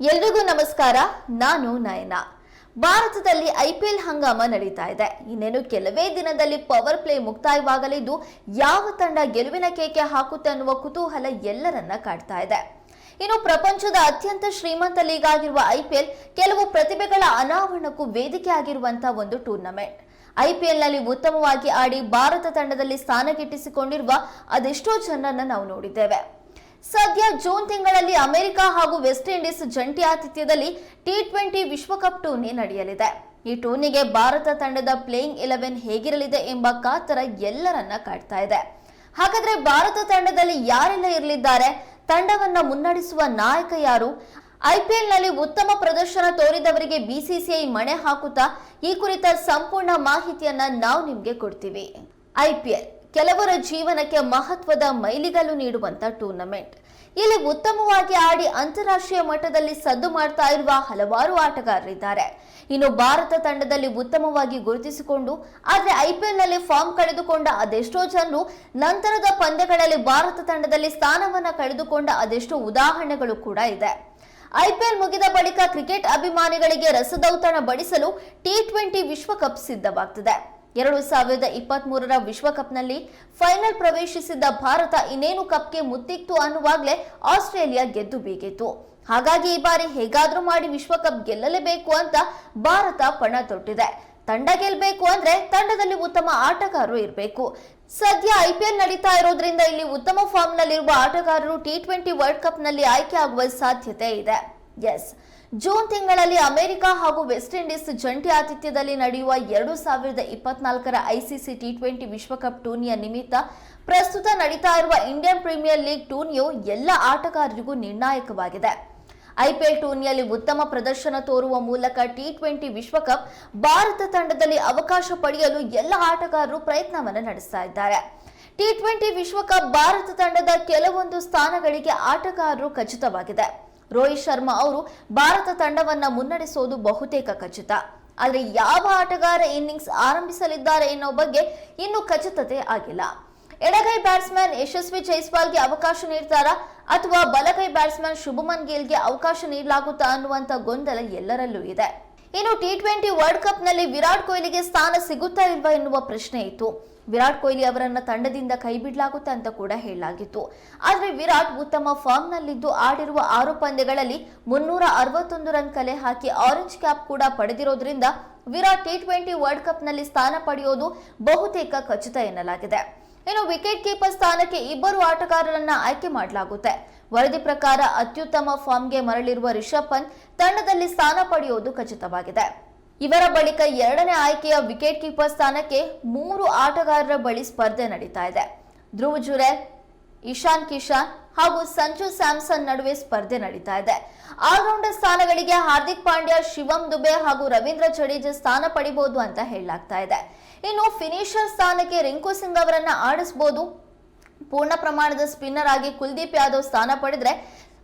ಎಲ್ರಿಗೂ ನಮಸ್ಕಾರ, ನಾನು ನಯನ. ಭಾರತದಲ್ಲಿ ಐಪಿಎಲ್ ಹಂಗಾಮ ನಡೀತಾ ಇದೆ. ಇನ್ನೇನು ಕೆಲವೇ ದಿನದಲ್ಲಿ ಪವರ್ ಪ್ಲೇ ಮುಕ್ತಾಯವಾಗಲಿದ್ದು, ಯಾವ ತಂಡ ಗೆಲುವಿನ ಕೇಕೆ ಹಾಕುತ್ತೆ ಅನ್ನುವ ಕುತೂಹಲ ಎಲ್ಲರನ್ನ ಕಾಡ್ತಾ ಇದೆ. ಇನ್ನು ಪ್ರಪಂಚದ ಅತ್ಯಂತ ಶ್ರೀಮಂತ ಲೀಗ್ ಆಗಿರುವ ಐಪಿಎಲ್ ಕೆಲವು ಪ್ರತಿಭೆಗಳ ಅನಾವರಣಕ್ಕೂ ವೇದಿಕೆ ಆಗಿರುವಂತಹ ಒಂದು ಟೂರ್ನಮೆಂಟ್. ಐಪಿಎಲ್ನಲ್ಲಿ ಉತ್ತಮವಾಗಿ ಆಡಿ ಭಾರತ ತಂಡದಲ್ಲಿ ಸ್ಥಾನ ಗಿಟ್ಟಿಸಿಕೊಂಡಿರುವ ಅದೆಷ್ಟೋ ಜನರನ್ನ ನಾವು ನೋಡಿದ್ದೇವೆ. ಸದ್ಯ ಜೂನ್ ತಿಂಗಳಲ್ಲಿ ಅಮೆರಿಕ ಹಾಗೂ ವೆಸ್ಟ್ ಇಂಡೀಸ್ ಜಂಟಿ ಆತಿಥ್ಯದಲ್ಲಿ ಟಿ ಟ್ವೆಂಟಿ ವಿಶ್ವಕಪ್ ಟೂರ್ನಿ ನಡೆಯಲಿದೆ. ಈ ಟೂರ್ನಿಗೆ ಭಾರತ ತಂಡದ ಪ್ಲೇಯಿಂಗ್ ಇಲೆವೆನ್ ಹೇಗಿರಲಿದೆ ಎಂಬ ಕಾತರ ಎಲ್ಲರನ್ನ ಕಾಡ್ತಾ ಇದೆ. ಹಾಗಾದ್ರೆ ಭಾರತ ತಂಡದಲ್ಲಿ ಯಾರೆಲ್ಲ ಇರಲಿದ್ದಾರೆ? ತಂಡವನ್ನ ಮುನ್ನಡೆಸುವ ನಾಯಕ ಯಾರು? ಐಪಿಎಲ್ನಲ್ಲಿ ಉತ್ತಮ ಪ್ರದರ್ಶನ ತೋರಿದವರಿಗೆ ಬಿಸಿಸಿಐ ಮಣೆ ಹಾಕುತ್ತಾ, ಈ ಕುರಿತ ಸಂಪೂರ್ಣ ಮಾಹಿತಿಯನ್ನ ನಾವು ನಿಮ್ಗೆ ಕೊಡ್ತೀವಿ. ಐಪಿಎಲ್ ಕೆಲವರ ಜೀವನಕ್ಕೆ ಮಹತ್ವದ ಮೈಲಿಗಲ್ಲು ನೀಡುವಂತ ಟೂರ್ನಮೆಂಟ್. ಇಲ್ಲಿ ಉತ್ತಮವಾಗಿ ಆಡಿ ಅಂತಾರಾಷ್ಟ್ರೀಯ ಮಟ್ಟದಲ್ಲಿ ಸದ್ದು ಮಾಡ್ತಾ ಇರುವ ಹಲವಾರು ಆಟಗಾರರಿದ್ದಾರೆ. ಇನ್ನು ಭಾರತ ತಂಡದಲ್ಲಿ ಉತ್ತಮವಾಗಿ ಗುರುತಿಸಿಕೊಂಡು, ಆದರೆ ಐಪಿಎಲ್ನಲ್ಲಿ ಫಾರ್ಮ್ ಕಳೆದುಕೊಂಡ ಅದೆಷ್ಟೋ ಜನರು ನಂತರದ ಪಂದ್ಯಗಳಲ್ಲಿ ಭಾರತ ತಂಡದಲ್ಲಿ ಸ್ಥಾನವನ್ನ ಕಳೆದುಕೊಂಡ ಅದೆಷ್ಟೋ ಉದಾಹರಣೆಗಳು ಕೂಡ ಇದೆ. ಐಪಿಎಲ್ ಮುಗಿದ ಬಳಿಕ ಕ್ರಿಕೆಟ್ ಅಭಿಮಾನಿಗಳಿಗೆ ರಸದೌತಣ ಬಡಿಸಲು ಟಿ ಟ್ವೆಂಟಿ ವಿಶ್ವಕಪ್ ಸಿದ್ಧವಾಗ್ತಿದೆ. ಎರಡು ಸಾವಿರದ ಇಪ್ಪತ್ತ್ ಮೂರರ ವಿಶ್ವಕಪ್ನಲ್ಲಿ ಫೈನಲ್ ಪ್ರವೇಶಿಸಿದ್ದ ಭಾರತ ಇನ್ನೇನು ಕಪ್ಗೆ ಮುತ್ತಿತ್ತು ಅನ್ನುವಾಗಲೇ ಆಸ್ಟ್ರೇಲಿಯಾ ಗೆದ್ದು ಬೀಗಿತ್ತು. ಹಾಗಾಗಿ ಈ ಬಾರಿ ಹೇಗಾದರೂ ಮಾಡಿ ವಿಶ್ವಕಪ್ ಗೆಲ್ಲಲೇಬೇಕು ಅಂತ ಭಾರತ ಪಣ ತೊಟ್ಟಿದೆ. ತಂಡ ಗೆಲ್ಲಬೇಕು ಅಂದ್ರೆ ತಂಡದಲ್ಲಿ ಉತ್ತಮ ಆಟಗಾರರು ಇರಬೇಕು. ಸದ್ಯ ಐಪಿಎಲ್ ನಡೀತಾ ಇರೋದ್ರಿಂದ ಇಲ್ಲಿ ಉತ್ತಮ ಫಾರ್ಮ್ನಲ್ಲಿರುವ ಆಟಗಾರರು ಟಿ ಟ್ವೆಂಟಿ ವರ್ಲ್ಡ್ ಕಪ್ನಲ್ಲಿ ಆಯ್ಕೆ ಆಗುವ ಸಾಧ್ಯತೆ ಇದೆ. ಎಸ್ ಜೂನ್ ತಿಂಗಳಲ್ಲಿ ಅಮೆರಿಕ ಹಾಗೂ ವೆಸ್ಟ್ ಇಂಡೀಸ್ ಜಂಟಿ ಆತಿಥ್ಯದಲ್ಲಿ ನಡೆಯುವ ಎರಡು ಸಾವಿರದ ಇಪ್ಪತ್ನಾಲ್ಕರ ಐಸಿಸಿ ಟಿ ಟ್ವೆಂಟಿ ವಿಶ್ವಕಪ್ ಟೂರ್ನಿಯ ನಿಮಿತ್ತ ಪ್ರಸ್ತುತ ನಡೀತಾ ಇರುವ ಇಂಡಿಯನ್ ಪ್ರೀಮಿಯರ್ ಲೀಗ್ ಟೂರ್ನಿಯು ಎಲ್ಲ ಆಟಗಾರರಿಗೂ ನಿರ್ಣಾಯಕವಾಗಿದೆ. ಐಪಿಎಲ್ ಟೂರ್ನಿಯಲ್ಲಿ ಉತ್ತಮ ಪ್ರದರ್ಶನ ತೋರುವ ಮೂಲಕ ಟಿ ಟ್ವೆಂಟಿ ವಿಶ್ವಕಪ್ ಭಾರತ ತಂಡದಲ್ಲಿ ಅವಕಾಶ ಪಡೆಯಲು ಎಲ್ಲ ಆಟಗಾರರು ಪ್ರಯತ್ನವನ್ನು ನಡೆಸ್ತಾ ಇದ್ದಾರೆ. ಟಿ ಟ್ವೆಂಟಿ ವಿಶ್ವಕಪ್ ಭಾರತ ತಂಡದ ಕೆಲವೊಂದು ಸ್ಥಾನಗಳಿಗೆ ಆಟಗಾರರು ಖಚಿತವಾಗಿದೆ. ರೋಹಿತ್ ಶರ್ಮಾ ಅವರು ಭಾರತ ತಂಡವನ್ನ ಮುನ್ನಡೆಸೋದು ಬಹುತೇಕ ಖಚಿತ. ಆದರೆ ಯಾವ ಆಟಗಾರ ಇನ್ನಿಂಗ್ಸ್ ಆರಂಭಿಸಲಿದ್ದಾರೆ ಎನ್ನುವ ಬಗ್ಗೆ ಇನ್ನೂ ಖಚಿತತೆ ಆಗಿಲ್ಲ. ಎಡಗೈ ಬ್ಯಾಟ್ಸ್ಮನ್ ಯಶಸ್ವಿ ಜೈಸ್ವಾಲ್ಗೆ ಅವಕಾಶ ನೀಡ್ತಾರಾ ಅಥವಾ ಬಲಗೈ ಬ್ಯಾಟ್ಸ್ಮನ್ ಶುಭಮನ್ ಗಿಲ್ಗೆ ಅವಕಾಶ ನೀಡಲಾಗುತ್ತಾ ಅನ್ನುವಂತ ಗೊಂದಲ ಎಲ್ಲರಲ್ಲೂ ಇದೆ. ಇನ್ನು ಟಿ ಟ್ವೆಂಟಿ ವರ್ಲ್ಡ್ ಕಪ್ನಲ್ಲಿ ವಿರಾಟ್ ಕೊಹ್ಲಿಗೆ ಸ್ಥಾನ ಸಿಗುತ್ತಾ ಇಲ್ವಾ ಎನ್ನುವ ಪ್ರಶ್ನೆ ಇತ್ತು. ವಿರಾಟ್ ಕೊಹ್ಲಿ ಅವರನ್ನು ತಂಡದಿಂದ ಕೈಬಿಡಲಾಗುತ್ತೆ ಅಂತ ಕೂಡ ಹೇಳಲಾಗಿತ್ತು. ಆದರೆ ವಿರಾಟ್ ಉತ್ತಮ ಫಾರ್ಮ್ನಲ್ಲಿದ್ದು ಆಡಿರುವ ಆರು ಪಂದ್ಯಗಳಲ್ಲಿ ಮುನ್ನೂರ ಅರವತ್ತೊಂದು ರನ್ ಕಲೆ ಹಾಕಿ ಆರೆಂಜ್ ಕ್ಯಾಪ್ ಕೂಡ ಪಡೆದಿರೋದ್ರಿಂದ ವಿರಾಟ್ ಟಿ ಟ್ವೆಂಟಿ ವರ್ಲ್ಡ್ ಕಪ್ನಲ್ಲಿ ಸ್ಥಾನ ಪಡೆಯೋದು ಬಹುತೇಕ ಖಚಿತ ಎನ್ನಲಾಗಿದೆ. ಇನ್ನು ವಿಕೆಟ್ ಕೀಪರ್ ಸ್ಥಾನಕ್ಕೆ ಇಬ್ಬರು ಆಟಗಾರರನ್ನ ಆಯ್ಕೆ ಮಾಡಲಾಗುತ್ತೆ. ವರದಿ ಪ್ರಕಾರ ಅತ್ಯುತ್ತಮ ಫಾರ್ಮ್ಗೆ ಮರಳಿರುವ ರಿಷಬ್ ಪಂತ್ ತಂಡದಲ್ಲಿ ಸ್ಥಾನ ಪಡೆಯುವುದು ಖಚಿತವಾಗಿದೆ. ಇವರ ಬಳಿಕ ಎರಡನೇ ಆಯ್ಕೆಯ ವಿಕೆಟ್ ಕೀಪರ್ ಸ್ಥಾನಕ್ಕೆ ಮೂರು ಆಟಗಾರರ ಬಳಿ ಸ್ಪರ್ಧೆ ನಡೀತಾ ಇದೆ. ಧ್ರುವ್ ಜುರೆ, ಇಶಾನ್ ಕಿಶಾನ್ ಹಾಗೂ ಸಂಜು ಸ್ಯಾಮ್ಸನ್ ನಡುವೆ ಸ್ಪರ್ಧೆ ನಡೀತಾ ಇದೆ. ಆಲ್ರೌಂಡರ್ ಸ್ಥಾನಗಳಿಗೆ ಹಾರ್ದಿಕ್ ಪಾಂಡ್ಯ, ಶಿವಂ ದುಬೆ ಹಾಗೂ ರವೀಂದ್ರ ಜಡೇಜಾ ಸ್ಥಾನ ಪಡಿಬಹುದು ಅಂತ ಹೇಳಲಾಗ್ತಾ ಇದೆ. ಇನ್ನು ಫಿನಿಷರ್ ಸ್ಥಾನಕ್ಕೆ ರಿಂಕು ಸಿಂಗ್ ಅವರನ್ನ ಆಡಿಸಬಹುದು ಪೂರ್ಣ ಪ್ರಮಾಣದ ಸ್ಪಿನ್ನರ್ ಆಗಿ ಕುಲ್ದೀಪ್ ಯಾದವ್ ಸ್ಥಾನ ಪಡೆದ್ರೆ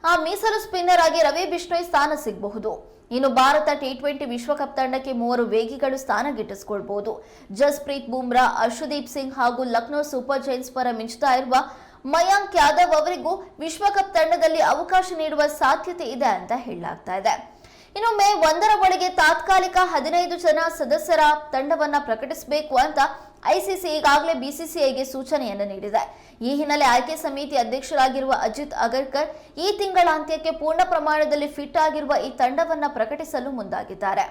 ಆ ಮೀಸಲು ಸ್ಪಿನ್ನರ್ ಆಗಿ ರವಿ ಬಿಷ್ಣೋಯ್ ಸ್ಥಾನ ಸಿಗಬಹುದು. ಇನ್ನು ಭಾರತ ಟಿ ಟ್ವೆಂಟಿ ವಿಶ್ವಕಪ್ ತಂಡಕ್ಕೆ ಮೂವರು ವೇಗಿಗಳು ಸ್ಥಾನ ಗಿಟ್ಟಿಸಿಕೊಳ್ಬಹುದು. ಜಸ್ಪ್ರೀತ್ ಬುಮ್ರಾ, ಅರ್ಷದೀಪ್ ಸಿಂಗ್ ಹಾಗೂ ಲಕ್ನೋ ಸೂಪರ್ ಜೈನ್ಸ್ ಪರ ಮಿಂಚುತ್ತಾ ಇರುವ ಮಯಾಂಕ್ ಯಾದವ್ ಅವರಿಗೂ ವಿಶ್ವಕಪ್ ತಂಡದಲ್ಲಿ ಅವಕಾಶ ನೀಡುವ ಸಾಧ್ಯತೆ ಇದೆ ಅಂತ ಹೇಳಲಾಗ್ತಾ ಇದೆ. ಇನ್ನು ಮೇ ಒಂದರ ಒಳಗೆ ತಾತ್ಕಾಲಿಕ ಹದಿನೈದು ಜನ ಸದಸ್ಯರ ತಂಡವನ್ನ ಪ್ರಕಟಿಸಬೇಕು ಅಂತ ಐಸಿಸಿ ಈಗಾಗಲೇ ಬಿಸಿಸಿಐಗೆ ಸೂಚನೆಯನ್ನು ನೀಡಿದೆ. ಈ ಹಿನ್ನೆಲೆ ಆಯ್ಕೆ ಸಮಿತಿ ಅಧ್ಯಕ್ಷರಾಗಿರುವ ಅಜಿತ್ ಅಗರ್ಕರ್ ಈ ತಿಂಗಳ ಅಂತ್ಯಕ್ಕೆ ಪೂರ್ಣ ಪ್ರಮಾಣದಲ್ಲಿ ಫಿಟ್ ಆಗಿರುವ ಈ ತಂಡವನ್ನು ಪ್ರಕಟಿಸಲು ಮುಂದಾಗಿದ್ದಾರೆ.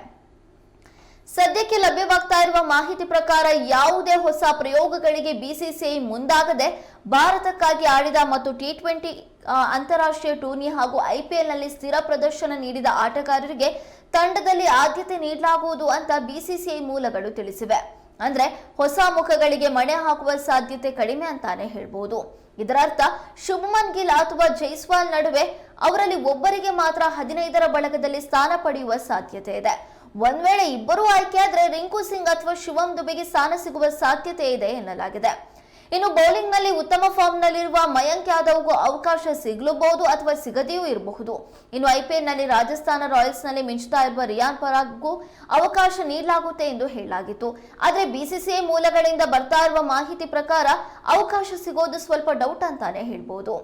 ಸದ್ಯಕ್ಕೆ ಲಭ್ಯವಾಗ್ತಾ ಇರುವ ಮಾಹಿತಿ ಪ್ರಕಾರ ಯಾವುದೇ ಹೊಸ ಪ್ರಯೋಗಗಳಿಗೆ ಬಿಸಿಸಿಐ ಮುಂದಾಗದೆ ಭಾರತಕ್ಕಾಗಿ ಆಡಿದ ಮತ್ತು ಟಿ ಟ್ವೆಂಟಿ ಅಂತಾರಾಷ್ಟ್ರೀಯ ಟೂರ್ನಿ ಹಾಗೂ ಐಪಿಎಲ್ನಲ್ಲಿ ಸ್ಥಿರ ಪ್ರದರ್ಶನ ನೀಡಿದ ಆಟಗಾರರಿಗೆ ತಂಡದಲ್ಲಿ ಆದ್ಯತೆ ನೀಡಲಾಗುವುದು ಅಂತ ಬಿಸಿಸಿಐ ಮೂಲಗಳು ತಿಳಿಸಿವೆ. ಅಂದ್ರೆ ಹೊಸ ಮುಖಗಳಿಗೆ ಮಣೆ ಹಾಕುವ ಸಾಧ್ಯತೆ ಕಡಿಮೆ ಅಂತಾನೆ ಹೇಳ್ಬೋದು. ಇದರರ್ಥ ಶುಭಮನ್ ಗಿಲ್ ಅಥವಾ ಜೈಸ್ವಾಲ್ ನಡುವೆ ಅವರಲ್ಲಿ ಒಬ್ಬರಿಗೆ ಮಾತ್ರ ಹದಿನೈದರ ಬಳಗದಲ್ಲಿ ಸ್ಥಾನ ಪಡೆಯುವ ಸಾಧ್ಯತೆ ಇದೆ. ಒಂದ್ ವೇಳೆ ಇಬ್ಬರೂ ಆಯ್ಕೆಯಾದ್ರೆ ರಿಂಕು ಸಿಂಗ್ ಅಥವಾ ಶಿವಂ ದುಬೆಗೆ ಸ್ಥಾನ ಸಿಗುವ ಸಾಧ್ಯತೆ ಇದೆ ಎನ್ನಲಾಗಿದೆ. ಇನ್ನು ಬೌಲಿಂಗ್ನಲ್ಲಿ ಉತ್ತಮ ಫಾರ್ಮ್ ನಲ್ಲಿರುವ ಮಯಾಂಕ್ ಯಾದವ್ಗೂ ಅವಕಾಶ ಸಿಗಲೂಬಹುದು ಅಥವಾ ಸಿಗದೆಯೂ ಇರಬಹುದು. ಇನ್ನು ಐಪಿಎಲ್ನಲ್ಲಿ ರಾಜಸ್ಥಾನ ರಾಯಲ್ಸ್ನಲ್ಲಿ ಮಿಂಚುತ್ತಾ ಇರುವ ರಿಯಾನ್ ಪರಾಗ್ಗೂ ಅವಕಾಶ ನೀಡಲಾಗುತ್ತೆ ಎಂದು ಹೇಳಲಾಗಿತ್ತು. ಆದರೆ ಬಿಸಿಸಿಐ ಮೂಲಗಳಿಂದ ಬರ್ತಾ ಇರುವ ಮಾಹಿತಿ ಪ್ರಕಾರ ಅವಕಾಶ ಸಿಗೋದು ಸ್ವಲ್ಪ ಡೌಟ್ ಅಂತಾನೆ ಹೇಳ್ಬೋದು.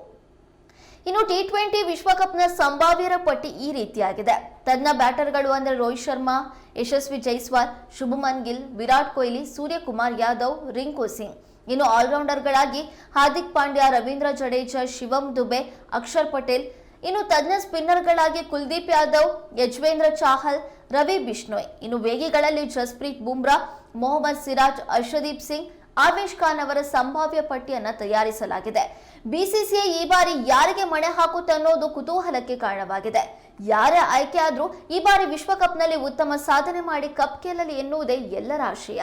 ಇನ್ನು ಟಿ ಟ್ವೆಂಟಿ ವಿಶ್ವಕಪ್ನ ಸಂಭಾವ್ಯರ ಪಟ್ಟಿ ಈ ರೀತಿಯಾಗಿದೆ. ತಜ್ಞ ಬ್ಯಾಟರ್ಗಳು ಅಂದರೆ ರೋಹಿತ್ ಶರ್ಮಾ, ಯಶಸ್ವಿ ಜೈಸ್ವಾಲ್, ಶುಭಮನ್ ಗಿಲ್, ವಿರಾಟ್ ಕೊಹ್ಲಿ, ಸೂರ್ಯಕುಮಾರ್ ಯಾದವ್, ರಿಂಕು ಸಿಂಗ್. ಇನ್ನು ಆಲ್ರೌಂಡರ್ಗಳಾಗಿ ಹಾರ್ದಿಕ್ ಪಾಂಡ್ಯ, ರವೀಂದ್ರ ಜಡೇಜಾ, ಶಿವಂ ದುಬೆ, ಅಕ್ಷರ್ ಪಟೇಲ್. ಇನ್ನು ತಜ್ಞ ಸ್ಪಿನ್ನರ್ಗಳಾಗಿ ಕುಲ್ದೀಪ್ ಯಾದವ್, ಯಜ್ವೇಂದ್ರ ಚಾಹಲ್, ರವಿ ಬಿಷ್ಣೋಯ್. ಇನ್ನು ವೇಗಿಗಳಲ್ಲಿ ಜಸ್ಪ್ರೀತ್ ಬುಮ್ರಾ, ಮೊಹಮ್ಮದ್ ಸಿರಾಜ್, ಅರ್ಷದೀಪ್ ಸಿಂಗ್ ಆವೇಶ್ ಖಾನ್ ಅವರ ಸಂಭಾವ್ಯ ಪಟ್ಟಿಯನ್ನು ತಯಾರಿಸಲಾಗಿದೆ. ಬಿಸಿಸಿಐ ಈ ಬಾರಿ ಯಾರಿಗೆ ಮಣೆ ಹಾಕುತ್ತೆ ಅನ್ನೋದು ಕುತೂಹಲಕ್ಕೆ ಕಾರಣವಾಗಿದೆ. ಯಾರೇ ಆಯ್ಕೆ ಆದ್ರೂ ಈ ಬಾರಿ ವಿಶ್ವಕಪ್ನಲ್ಲಿ ಉತ್ತಮ ಸಾಧನೆ ಮಾಡಿ ಕಪ್ ಗೆಲ್ಲಲಿ ಎನ್ನುವುದೇ ಎಲ್ಲರ ಆಶಯ.